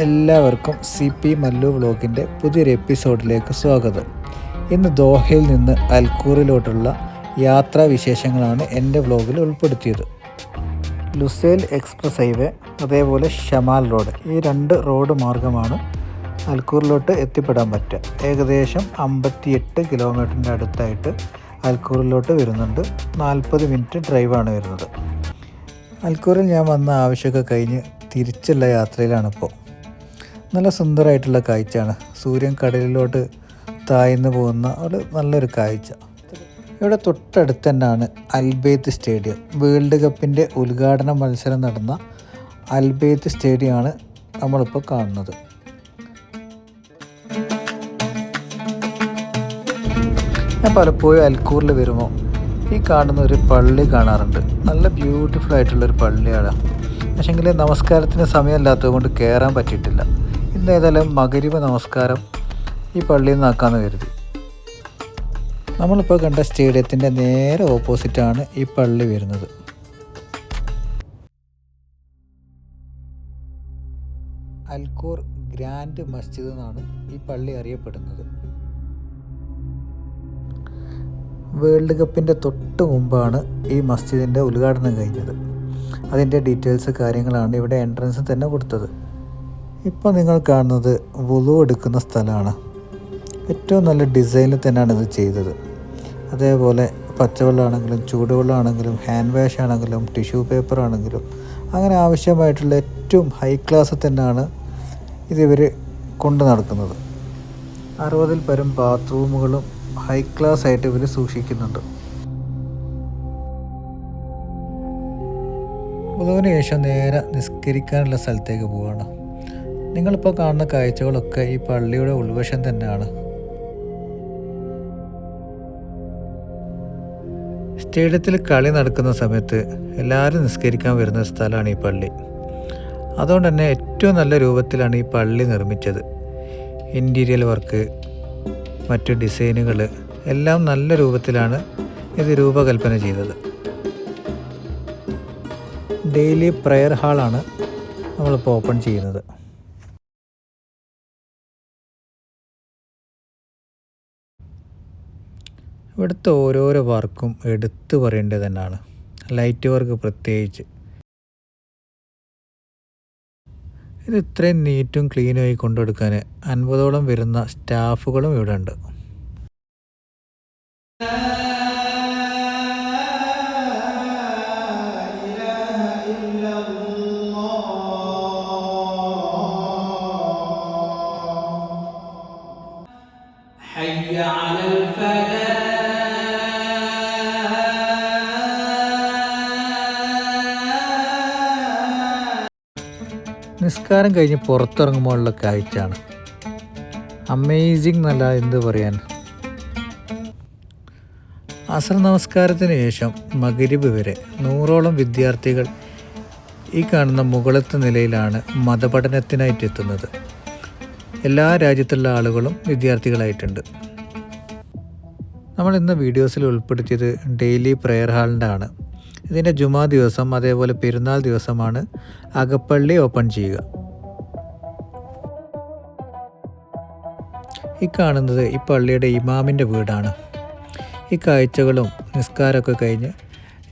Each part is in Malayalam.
എല്ലാവർക്കും സി പി മല്ലു വ്ളോഗിന്റെ പുതിയൊരു എപ്പിസോഡിലേക്ക് സ്വാഗതം. ഇന്ന് ദോഹയിൽ നിന്ന് അൽക്കൂറിലോട്ടുള്ള യാത്രാ വിശേഷങ്ങളാണ് എന്റെ വ്ളോഗിൽ ഉൾപ്പെടുത്തിയത്. ലുസേൽ എക്സ്പ്രസ് ഹൈവേ അതേപോലെ ഷമാൽ റോഡ് ഈ രണ്ട് റോഡ് മാർഗമാണ് അൽക്കൂറിലോട്ട് എത്തിപ്പെടാൻ പറ്റുക. ഏകദേശം അമ്പത്തിയെട്ട് കിലോമീറ്ററിന്റെ അടുത്തായിട്ട് അൽക്കൂറിലോട്ട് വരുന്നുണ്ട്. നാൽപ്പത് മിനിറ്റ് ഡ്രൈവാണ് വരുന്നത്. അൽക്കൂറിൽ ഞാൻ വന്ന ആവശ്യമൊക്കെ കഴിഞ്ഞ് തിരിച്ചുള്ള യാത്രയിലാണിപ്പോൾ. നല്ല സുന്ദരമായിട്ടുള്ള കാഴ്ചയാണ്. സൂര്യൻ കടലിലോട്ട് താഴ്ന്നു പോകുന്ന ഒരു നല്ലൊരു കാഴ്ച. ഇവിടെ തൊട്ടടുത്ത് തന്നെയാണ് അൽബേത്ത് സ്റ്റേഡിയം. വേൾഡ് കപ്പിന്റെ ഉദ്ഘാടന മത്സരം നടന്ന അൽബേത്ത് സ്റ്റേഡിയമാണ് നമ്മളിപ്പോൾ കാണുന്നത്. ഞാൻ പലപ്പോഴും അൽക്കൂറിൽ വരുമ്പോൾ ഈ കാണുന്ന ഒരു പള്ളി കാണാറുണ്ട്. നല്ല ബ്യൂട്ടിഫുൾ ആയിട്ടുള്ളൊരു പള്ളിയാണ്. പക്ഷേങ്കിൽ നമസ്കാരത്തിന് സമയമില്ലാത്തത് കൊണ്ട് കയറാൻ പറ്റിയിട്ടില്ല. ഇന്ന് ഏതായാലും മകരിവ് നമസ്കാരം ഈ പള്ളിയിൽ നിന്നാക്കാമെന്ന് കരുതി. നമ്മളിപ്പോൾ കണ്ട സ്റ്റേഡിയത്തിന്റെ നേരെ ഓപ്പോസിറ്റാണ് ഈ പള്ളി വരുന്നത്. അൽക്കൂർ ഗ്രാൻഡ് മസ്ജിദ് എന്നാണ് ഈ പള്ളി അറിയപ്പെടുന്നത്. വേൾഡ് കപ്പിന്റെ തൊട്ട് മുമ്പാണ് ഈ മസ്ജിദിന്റെ ഉദ്ഘാടനം കഴിഞ്ഞത്. അതിന്റെ ഡീറ്റെയിൽസ് കാര്യങ്ങളാണ് ഇവിടെ എൻട്രൻസ് തന്നെ കൊടുത്തത്. ഇപ്പോൾ നിങ്ങൾ കാണുന്നത് വുളു എടുക്കുന്ന സ്ഥലമാണ്. ഏറ്റവും നല്ല ഡിസൈനിൽ തന്നെയാണ് ഇത് ചെയ്തത്. അതേപോലെ പച്ചവെള്ളമാണെങ്കിലും ചൂടുവെള്ളമാണെങ്കിലും ഹാൻഡ് വാഷ് ആണെങ്കിലും ടിഷ്യൂ പേപ്പർ ആണെങ്കിലും അങ്ങനെ ആവശ്യമായിട്ടുള്ള ഏറ്റവും ഹൈ ക്ലാസ് തന്നെയാണ് ഇതിവർ കൊണ്ടു നടക്കുന്നത്. അറുപതിൽ പരം ബാത്റൂമുകളും ഹൈ ക്ലാസ് ആയിട്ട് ഇവർ സൂക്ഷിക്കുന്നുണ്ട്. ഉദവിന് ശേഷം നേരെ നിസ്കരിക്കാനുള്ള സ്ഥലത്തേക്ക് പോവുകയാണ് നിങ്ങളിപ്പോൾ കാണുന്ന കാഴ്ചകളൊക്കെ ഈ പള്ളിയുടെ ഉൾവശം തന്നെയാണ്. സ്റ്റേഡിയത്തിൽ കളി നടക്കുന്ന സമയത്ത് എല്ലാവരും നിസ്കരിക്കാൻ വരുന്ന സ്ഥലമാണ് ഈ പള്ളി. അതുകൊണ്ട് തന്നെ ഏറ്റവും നല്ല രൂപത്തിലാണ് ഈ പള്ളി നിർമ്മിച്ചത്. ഇന്റീരിയൽ വർക്ക് മറ്റു ഡിസൈനുകൾ എല്ലാം നല്ല രൂപത്തിലാണ് ഇത് രൂപകൽപ്പന ചെയ്തത്. ഡെയിലി പ്രെയർ ഹാളാണ് നമ്മളിപ്പോൾ ഓപ്പൺ ചെയ്യുന്നത്. ഇവിടുത്തെ ഓരോരോ വർക്കും എടുത്തു പറയേണ്ടത് തന്നെയാണ് ലൈറ്റ് വർക്ക് പ്രത്യേകിച്ച്. ഇത് ഇത്രയും നീറ്റും ക്ലീനും ആയി കൊണ്ടുകൊടുക്കാൻ അൻപതോളം വരുന്ന സ്റ്റാഫുകളും ഇവിടെ ഉണ്ട് നിസ്കാരം കഴിഞ്ഞ് പുറത്തിറങ്ങുമ്പോഴുള്ള കാഴ്ചയാണ്. അമേസിങ് എന്നല്ല എന്ത് പറയാൻ. അസർ നമസ്കാരത്തിന് ശേഷം മകരിബ് വരെ നൂറോളം വിദ്യാർത്ഥികൾ ഈ കാണുന്ന മുകളത്തെ നിലയിലാണ് മതപഠനത്തിനായിട്ട് എത്തുന്നത് എല്ലാ രാജ്യത്തുള്ള ആളുകളും വിദ്യാർത്ഥികളായിട്ടുണ്ട്. നമ്മൾ ഇന്ന് വീഡിയോസിൽ ഉൾപ്പെടുത്തിയത് ഡെയിലി പ്രെയർ ഹാളിന്റെ ആണ്. ഇതിന്റെ ജുമാ ദിവസം അതേപോലെ പെരുന്നാൾ ദിവസമാണ് അകപ്പള്ളി ഓപ്പൺ ചെയ്യുക. ഈ കാണുന്നത് ഈ പള്ളിയുടെ ഇമാമിന്റെ വീടാണ്. ഈ കാഴ്ചകളും നിസ്കാരമൊക്കെ കഴിഞ്ഞ്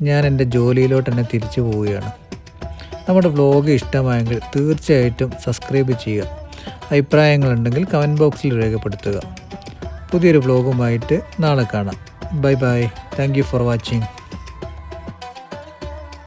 ഞാൻ എന്റെ ജോലിയിലോട്ട് തന്നെ തിരിച്ചു പോവുകയാണ്. നമ്മുടെ വ്ലോഗ് ഇഷ്ടമായെങ്കിൽ തീർച്ചയായിട്ടും സബ്സ്ക്രൈബ് ചെയ്യുക. അഭിപ്രായങ്ങളുണ്ടെങ്കിൽ കമന്റ് ബോക്സിൽ രേഖപ്പെടുത്തുക. പുതിയൊരു വ്ലോഗുമായിട്ട് നാളെ കാണാം. Bye bye. Thank for watching.